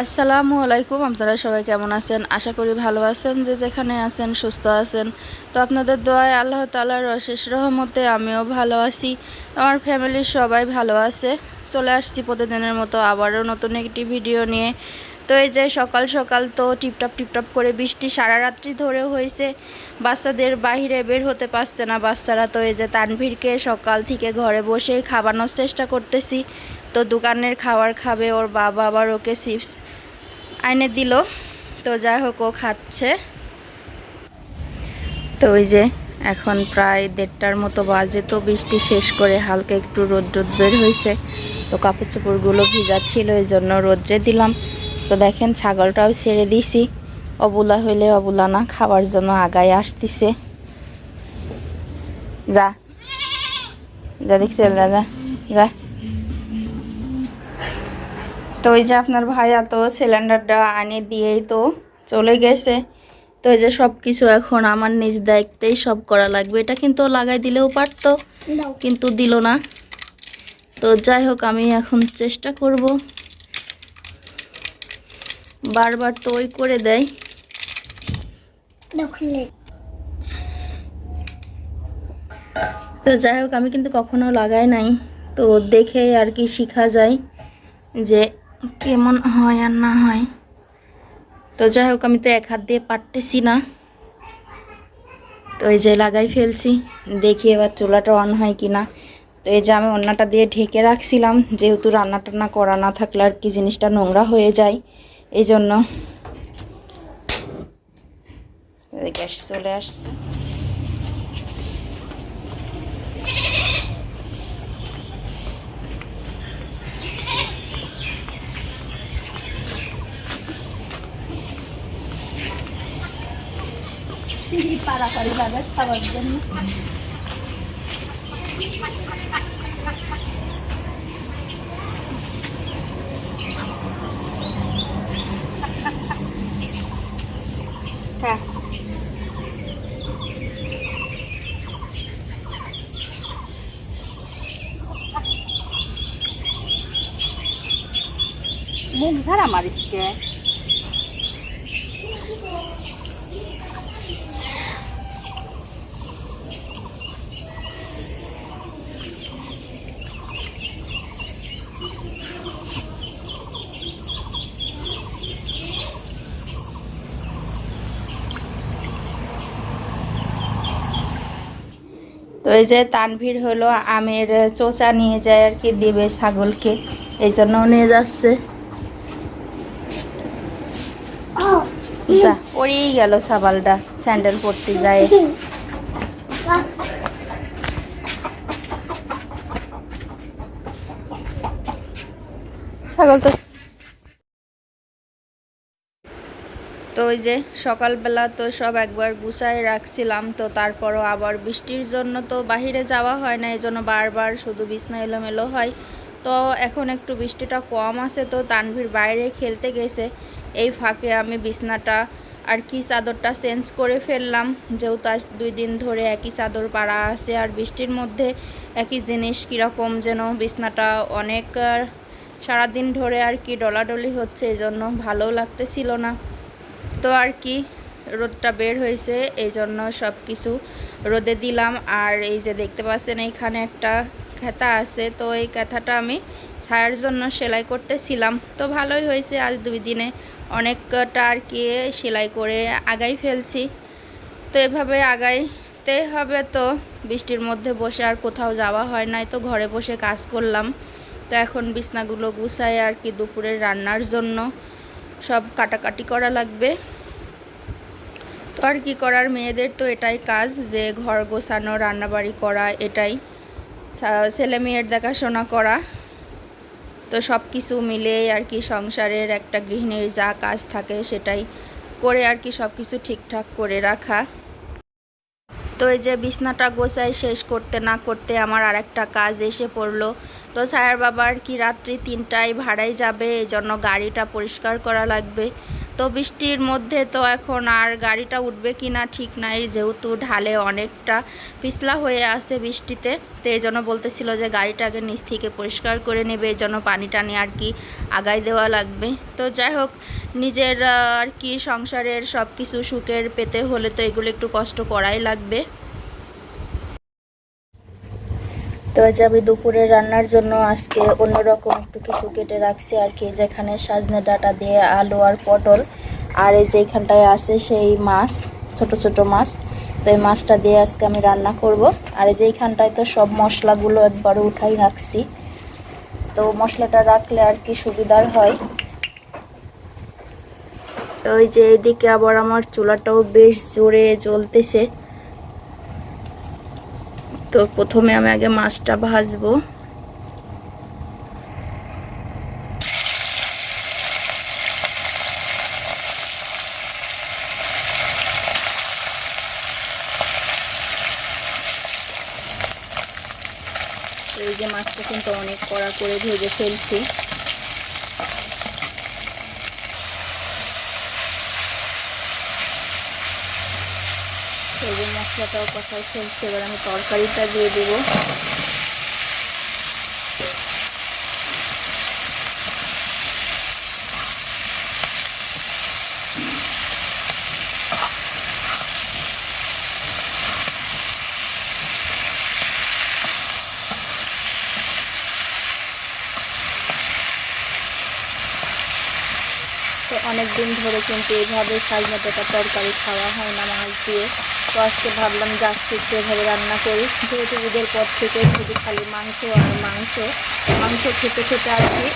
আসসালামু আলাইকুম, আপনারা সবাই কেমন আছেন? আশা করি ভালো আছেন, যে যেখানে আছেন সুস্থ আছেন। তো আপনাদের দোয়ায় আল্লাহ তালার অশেষ রহমতে আমিও ভালো আছি, আমার ফ্যামিলির সবাই ভালো আছে। চলে আসছি প্রতিদিনের মতো আবারও নতুন একটি ভিডিও নিয়ে। তো এই যে সকাল সকাল তো টিপটাপ টিপটাপ করে বৃষ্টি সারা রাত্রি ধরে হয়েছে, বাচ্চাদের বাইরে বের হতে পারছে না বাচ্চারা। তো এই যে তানভীরকে সকাল থেকে ঘরে বসেই খাওয়ানোর চেষ্টা করতেছি, তো দোকানের খাবার খাবে ওর বাবা আবার ওকে চিপস আইনে দিল। তো যাই হোক, ও খাচ্ছে। তো ওই যে এখন প্রায় দেড়টার মতো বাজে, তো বৃষ্টি শেষ করে হালকা একটু রোদ রোদ বের হয়েছে। তো কাপড় চোপড়গুলো ভিজা ছিল ওই জন্য রোদ্রে দিলাম। তো দেখেন, ছাগলটাও ছেড়ে দিছি। অবুলা হইলে অবুলা না, খাওয়ার জন্য আগায় আসতিছে। যা। যা দেখছি যা যা। তো ওই যে আপনার ভাইয়া তো সিলিন্ডারটা আনে দিয়েই তো চলে গেছে। তো এই যে সব কিছু এখন আমার নিজ দায়িত্বেই সব করা লাগবে। এটা কিন্তু লাগাই দিলেও পারতো কিন্তু দিল না। তো যাই হোক আমি এখন চেষ্টা করব। বারবার তো ওই করে দেয়। তো যাই হোক আমি কিন্তু কখনো লাগাই নাই। তো দেখে আর কি শেখা যায় যে কেমন হয় আর না হয়। তো যাই হোক, আমি তো এক হাত দিয়ে পারতেছি না। তো এই যে লাগাই ফেলছি, দেখি এবার চুলাটা অন হয় কি না তো এই যে আমি অন্যটা দিয়ে ঢেকে রাখছিলাম, যেহেতু রান্না টান্না করা না থাকলে আর কি জিনিসটা নোংরা হয়ে যায়। এই জন্য গ্যাস চলে আসছে। পাড়াপাড়ি লাগায় খাবার জন্য হ্যাঁ মুখ ঝাড়া মারিস কে এই যে তানভীর হলো আমের চোচা নিয়ে যায় আর কি, দিবে ছাগলকে। এই জন্য নিয়ে যাচ্ছে। যা, পড়েই গেল সাবালটা স্যান্ডেল পরতে যায়। ছাগল তো ওই যে সকালবেলা তো সব একবার গুছায় রাখছিলাম, তো তারপরও আবার বৃষ্টির জন্য তো বাহিরে যাওয়া হয় না এই জন্য বারবার শুধু বিছনা এলোমেলো হয়। তো এখন একটু বৃষ্টিটা কম আছে, তো তানভীর বাইরে খেলতে গেছে। এই ফাঁকে আমি বিছনাটা আর কি চাদরটা চেঞ্জ করে ফেললাম, যেহেতু আজ দুই দিন ধরে একই চাদর পাড়া আছে আর বৃষ্টির মধ্যে একই জিনিস কীরকম যেন বিছনাটা অনেক সারাদিন ধরে আর কি ডলাডলি হচ্ছে এই জন্য ভালো লাগতেছিল না। তো আর কি, রোদটা বের হয়েছে এই জন্য সব কিছু রোদে দিলাম। আর এই যে দেখতে পাচ্ছেন, এইখানে একটা খেতা আছে, তো এই কাঁথাটা আমি ছায়ার জন্য সেলাই করতেছিলাম। তো ভালোই হয়েছে, আজ দুই দিনে অনেকটা আর কি সেলাই করে আগাই ফেলছি। তো এভাবে আগাইতে হবে তো, বৃষ্টির মধ্যে বসে আর কোথাও যাওয়া হয় নাই, তো ঘরে বসে কাজ করলাম। তো এখন বিছনাগুলো গুছাই আর কি দুপুরের রান্নার জন্য সব কাটাকাটি করা লাগবে। তো আর কি করার? মেয়েদের তো এটাই কাজ যে ঘর গোছানো, রান্নাবাড়ি করা, এটাই। ছেলে মেয়ের দেখাশোনা করা। তো সব কিছু মিলে আর কি সংসারের একটা গৃহিণীর যা কাজ থাকে সেটাই করে আর কি সব কিছু ঠিকঠাক করে রাখা। তো এই যে বিছনাটা গোছাই শেষ করতে না করতে আমার আর একটা কাজ এসে পড়ল। তো ছায়ার বাবার কি রাত্রি তিনটায় ভাড়ায় যাবে, এই জন্য গাড়িটা পরিষ্কার করা লাগবে। তো বৃষ্টির মধ্যে তো এখন আর গাড়িটা উঠবে কি না ঠিক নাই, যেহেতু ঢালে অনেকটা পিছলা হয়ে আছে বৃষ্টিতে। তো এই জন্য বলতেছিল যে গাড়িটাকে নিচ থেকে পরিষ্কার করে নেবে, এই জন্য পানি টানি আর কি আগাই দেওয়া লাগবে। তো যাই হোক নিজের আর কি সংসারের সব কিছু সুখের পেতে হলে তো এগুলো একটু কষ্ট করাই লাগবে। তো আজ আমি দুপুরে রান্নার জন্য আজকে অন্যরকম একটু কিছু কেটে রাখছি আর কি, যেখানে সাজনে ডাটা দিয়ে আলু আর পটল। আর এই যে এইখানটায় আছে সেই মাছ, ছোট ছোট মাছ। তো এই মাছটা দিয়ে আজকে আমি রান্না করব। আর এই যে তো সব মশলাগুলো একবারে উঠাই রাখছি। তো মশলাটা রাখলে আর কি সুবিধার হয়। ওই যে এদিকে আবার আমার চুলাটাও বেশ জোরে জ্বলতেছে। তো প্রথমে আমি আগে মাছটা ভাজবো। এই যে মাছটা কিন্তু অনেক কড়া করে ভেজে ফেলছি। এই যে মশলাটাও কষাই ফেলছি, এবার আমি তরকারিটা দিয়ে দেবো। অনেক দিন ধরে কিন্তু এইভাবে সাজনাটাটা তরকারি খাওয়া হয় না মাছ দিয়ে। তো আজকে ভাবলাম যে আজকে একটু এভাবে রান্না করি। যেহেতু ঈদের পর থেকে শুধু খালি মাংস আর মাংস মাংস খেতে খেতে আর কি।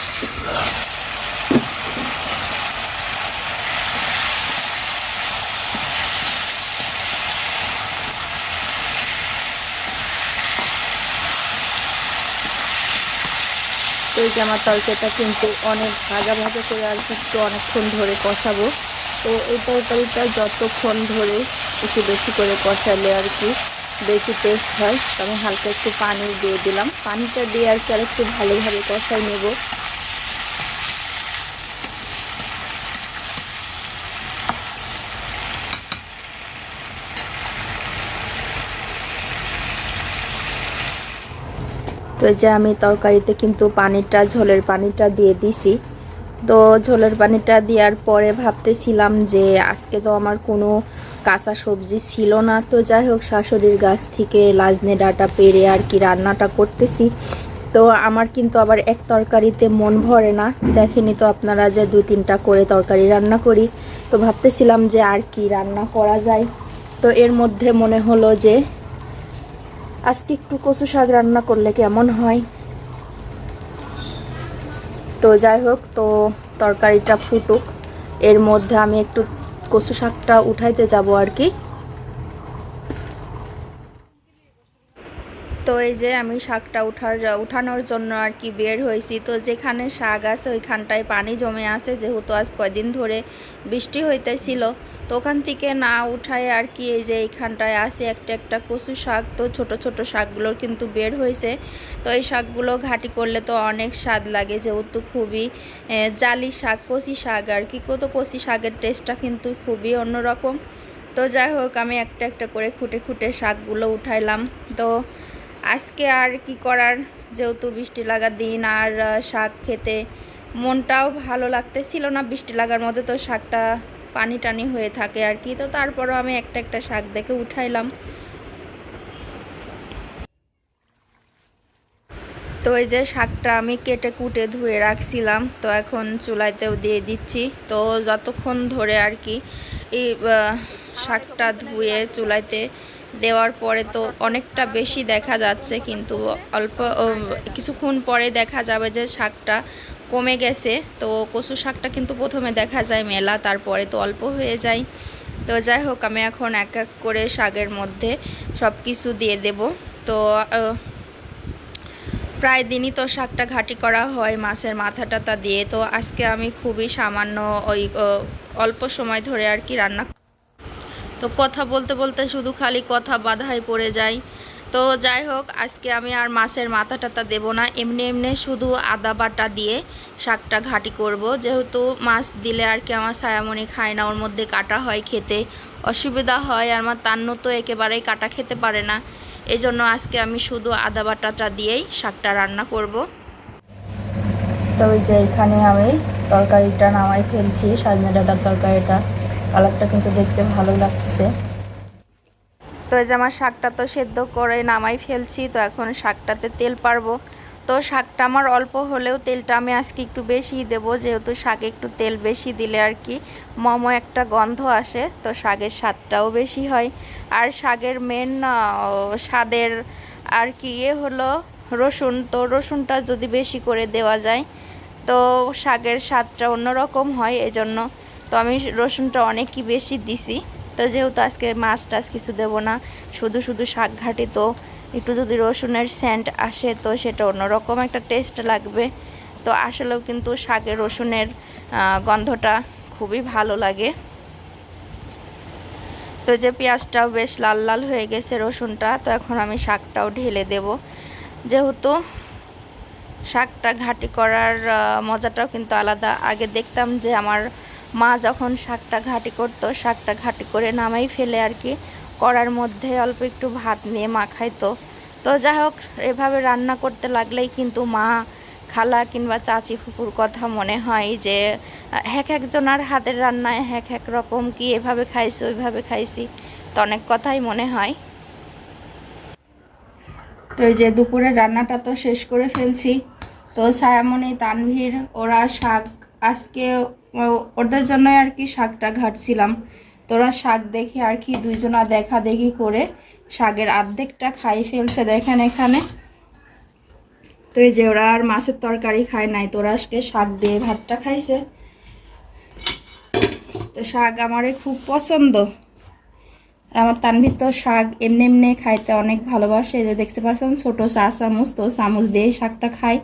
এই যে আমার তরকারিটা কিন্তু অনেক ভাজা ভাজা করে আর একটু অনেকক্ষণ ধরে কষাবো। তো এই তরকারিটা যতক্ষণ ধরে একটু বেশি করে কষালে আর কি বেশি টেস্ট হয়। আমি হালকা একটু পানি দিয়ে দিলাম। পানিটা দিয়ে আর কি আর একটু ভালোভাবে কষাই নেব। তো যে আমি তরকারিতে কিন্তু পানিটা, ঝোলের পানিটা দিয়ে দিছি। তো ঝোলের পানিটা দেওয়ার পরে ভাবতেছিলাম যে আজকে তো আমার কোনো কাঁচা সবজি ছিল না। তো যাই হোক, শাশুড়ির গাছ থেকে লাজনে ডাটা পেরে আর কি রান্নাটা করতেছি। তো আমার কিন্তু আবার এক তরকারিতে মন ভরে না। দেখেনি তো আপনারা যে দু তিনটা করে তরকারি রান্না করি। তো ভাবতেছিলাম যে আর কি রান্না করা যায়। তো এর মধ্যে মনে হলো যে আজকে একটু কচু শাক রান্না করলে কেমন হয়? তো যাই হোক, তো তরকারিটা ফুটুক। এর মধ্যে আমি একটু কচু শাকটা উঠাইতে যাব আর কি। এই যে আমি শাকটা উঠার, উঠানোর জন্য আর কি বের হয়েছি। তো যেখানে শাক আছে ওইখানটায় পানি জমে আছে, যেহেতু আজ কয়দিন ধরে বৃষ্টি হইতেছিল। তো ওখান থেকে না উঠায় আর কি এই যে এইখানটায় আছে একটা একটা কচু শাক। তো ছোট ছোট শাকগুলোর কিন্তু বের হয়েছে। তো এই শাকগুলো ঘাটি করলে তো অনেক স্বাদ লাগে, যেহেতু খুবই জালি শাক, কচি শাক আর কি। কত কচি শাকের টেস্টটা কিন্তু খুবই অন্যরকম। তো যাই হোক, আমি একটা একটা করে খুঁটে খুঁটে শাকগুলো উঠাইলাম। তো আজকে আর কি করার? যেহেতু বৃষ্টি লাগার দিন আর শাক খেতে মনটাও ভালো লাগতেছিল না। বৃষ্টি লাগার মধ্যে তো শাকটা পানি টানি হয়ে থাকে আর কি। তো তারপরও আমি একটা একটা শাক দেখে উঠাইলাম। তো এই যে শাকটা আমি কেটে কুটে ধুয়ে রাখছিলাম, তো এখন চুলাইতেও দিয়ে দিচ্ছি। তো যতক্ষণ ধরে আর কি এই শাকটা ধুয়ে চুলাইতে দেওয়ার পরে তো অনেকটা বেশি দেখা যাচ্ছে, কিন্তু অল্প কিছুক্ষণ পরে দেখা যাবে যে শাকটা কমে গেছে। তো কচু শাকটা কিন্তু প্রথমে দেখা যায় মেলা, তারপরে তো অল্প হয়ে যায়। তো যাই হোক, আমি এখন এক এক করে শাকের মধ্যে সব কিছু দিয়ে দেব। তো প্রায় দিনই তো শাকটা ঘাটি করা হয়, মাছের মাথা টাথা দিয়ে। তো আজকে আমি খুবই সামান্য ওই অল্প সময় ধরে আর কি রান্না তো কথা বলতে বলতে শুধু খালি কথা বাধায় পড়ে যায় তো যাই হোক, আজকে আমি আর মাছের মাথা টাতা দেবো না। এমনি এমনি শুধু আদা বাটা দিয়ে শাকটা ঘাটি করব। যেহেতু মাছ দিলে আর কি আমার ছায়ামণি খায় না, ওর মধ্যে কাটা হয় খেতে। অসুবিধা হয়, আর আমার তান্ন তো একেবারেই কাটা খেতে পারে না। এই জন্য আজকে আমি শুধু আদা বাটাটা দিয়েই শাকটা রান্না করব। তো ওই যে এখানে আমি তরকারিটা নামাই ফেলছি, সাজনে ডাটার তরকারিটা। কালারটা কিন্তু দেখতে ভালো লাগতেছে। তো এই যে আমার শাকটা তো সেদ্ধ করে নামাই ফেলছি, তো এখন শাকটাতে তেল পারব তো শাকটা আমার অল্প হলেও তেলটা আমি আজকে একটু বেশি দেবো, যেহেতু শাকে একটু তেল বেশি দিলে আর কি মম একটা গন্ধ আসে, তো শাকের স্বাদটাও বেশি হয়। আর শাকের মেন স্বাদের আর কি ইয়ে হলো রসুন, তো রসুনটা যদি বেশি করে দেওয়া যায়, তো শাকের স্বাদটা অন্যরকম হয়, এজন্য তো আমি রসুনটা অনেকই বেশি দিছি। তো যেহেতু আজকে মাছ টাছ কিছু দেবো না, শুধু শুধু শাক ঘাটি, তো একটু যদি রসুনের স্যান্ট আসে, তো সেটা অন্যরকম একটা টেস্ট লাগবে। তো আসলেও কিন্তু শাকে রসুনের গন্ধটা খুবই ভালো লাগে। তো যে পেঁয়াজটাও বেশ লাল লাল হয়ে গেছে রসুনটা, তো এখন আমি শাকটাও ঢেলে দেব। যেহেতু শাকটা ঘাটি করার মজাটাও কিন্তু আলাদা। আগে দেখতাম যে আমার মা যখন শাকটা ঘাটি করতো, শাকটা ঘাটি করে নামাই ফেলে আর কি। করার মধ্যে অল্প একটু ভাত নিয়ে মা খাইতো। তো যাই হোক, এভাবে রান্না করতে লাগলেই কিন্তু মা, খালা কিংবা চাচি ফুপুর কথা মনে হয় যে, এক একজনার হাতের রান্নায় এক এক রকম কি এভাবে খাইছি, ওইভাবে খাইছি, তো অনেক কথাই মনে হয়। তো এই যে দুপুরের রান্নাটা তো শেষ করে ফেলছি। তো ছায়ামণি, তানভীর, ওরা শাক আজকে ওদের জন্য আর কি শাকটা ঘাটছিলাম। তোরা শাক দেখে আর কি দুইজনা দেখা দেখি করে শাকের অর্ধেকটা খাই ফেলছে দেখেন এখানে। তো এই যে ওরা আর মাছের তরকারি খায় নাই, তোরা আজকে শাক দিয়ে ভাতটা খাইছে। তো শাক আমারে খুব পছন্দ। আমার তানভীর তো শাক এমনি এমনি খাইতে অনেক ভালোবাসে। যে দেখতে পাচ্ছেন, ছোট চা চামচ, তো চামচ দিয়েই শাকটা খায়।